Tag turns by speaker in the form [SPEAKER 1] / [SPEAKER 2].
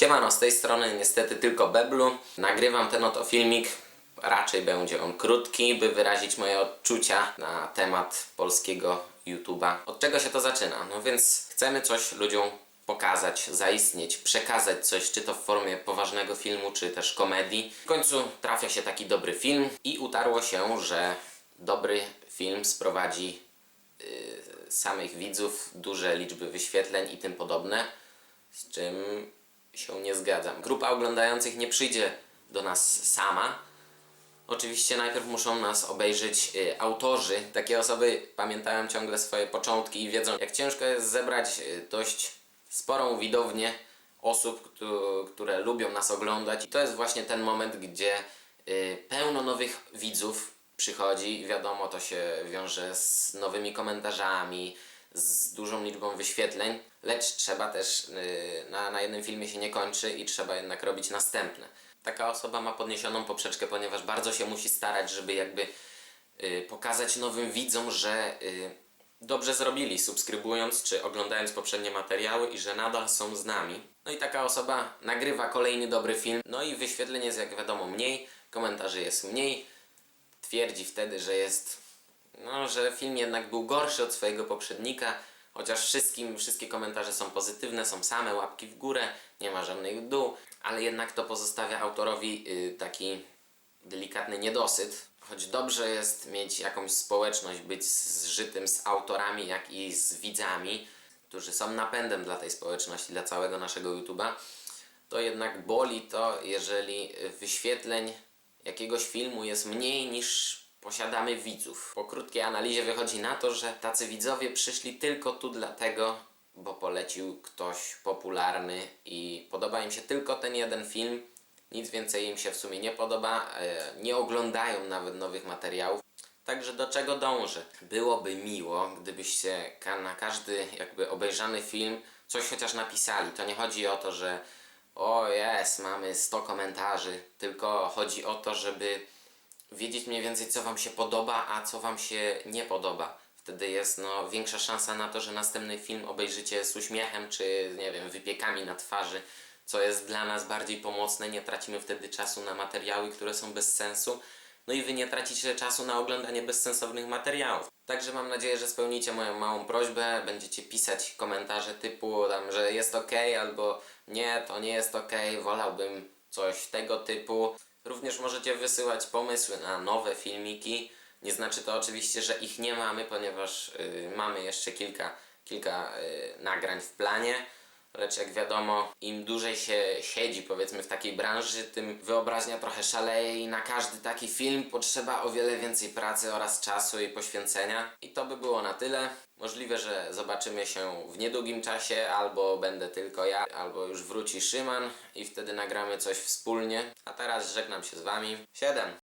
[SPEAKER 1] Siemano, z tej strony niestety tylko Beblu. Nagrywam ten oto filmik. Raczej będzie on krótki, by wyrazić moje odczucia na temat polskiego YouTube'a. Od czego się to zaczyna? No więc chcemy coś ludziom pokazać, zaistnieć, przekazać coś, czy to w formie poważnego filmu, czy też komedii. W końcu trafia się taki dobry film i utarło się, że dobry film sprowadzi y, samych widzów, duże liczby wyświetleń i tym podobne, z czym się nie zgadzam. Grupa oglądających nie przyjdzie do nas sama. Oczywiście najpierw muszą nas obejrzeć y, autorzy. Takie osoby pamiętają ciągle swoje początki i wiedzą, jak ciężko jest zebrać y, dość sporą widownię osób, któ- które lubią nas oglądać. I to jest właśnie ten moment, gdzie y, pełno nowych widzów przychodzi wiadomo, to się wiąże z nowymi komentarzami, z dużą liczbą wyświetleń, lecz trzeba też, yy, na, na jednym filmie się nie kończy i trzeba jednak robić następne. Taka osoba ma podniesioną poprzeczkę, ponieważ bardzo się musi starać, żeby jakby yy, pokazać nowym widzom, że yy, dobrze zrobili, subskrybując czy oglądając poprzednie materiały i że nadal są z nami. No i taka osoba nagrywa kolejny dobry film, no i wyświetleń jest jak wiadomo mniej, komentarzy jest mniej, twierdzi wtedy, że jest no, że film jednak był gorszy od swojego poprzednika, chociaż wszystkim, wszystkie komentarze są pozytywne, są same łapki w górę, nie ma żadnych dół, ale jednak to pozostawia autorowi y, taki delikatny niedosyt. Choć dobrze jest mieć jakąś społeczność, być zżytym z autorami, jak i z widzami, którzy są napędem dla tej społeczności, dla całego naszego YouTube'a, to jednak boli to, jeżeli wyświetleń jakiegoś filmu jest mniej niż posiadamy widzów. Po krótkiej analizie wychodzi na to, że tacy widzowie przyszli tylko tu dlatego, bo polecił ktoś popularny i podoba im się tylko ten jeden film, nic więcej im się w sumie nie podoba, e, nie oglądają nawet nowych materiałów. Także do czego dążę? Byłoby miło, gdybyście na każdy jakby obejrzany film coś chociaż napisali. To nie chodzi o to, że o jest, mamy 100 komentarzy, tylko chodzi o to, żeby wiedzieć mniej więcej co Wam się podoba, a co Wam się nie podoba. Wtedy jest no, większa szansa na to, że następny film obejrzycie z uśmiechem, czy nie wiem, wypiekami na twarzy, co jest dla nas bardziej pomocne. Nie tracimy wtedy czasu na materiały, które są bez sensu. No i Wy nie tracicie czasu na oglądanie bezsensownych materiałów. Także mam nadzieję, że spełnicie moją małą prośbę. Będziecie pisać komentarze typu tam, że jest ok, albo nie, to nie jest ok, wolałbym coś tego typu. Również możecie wysyłać pomysły na nowe filmiki. Nie znaczy to oczywiście, że ich nie mamy, ponieważ y, mamy jeszcze kilka, kilka y, nagrań w planie. Lecz jak wiadomo, im dłużej się siedzi powiedzmy w takiej branży, tym wyobraźnia trochę szaleje i na każdy taki film potrzeba o wiele więcej pracy oraz czasu i poświęcenia. I to by było na tyle. Możliwe, że zobaczymy się w niedługim czasie, albo będę tylko ja, albo już wróci Szyman i wtedy nagramy coś wspólnie. A teraz żegnam się z Wami. 7.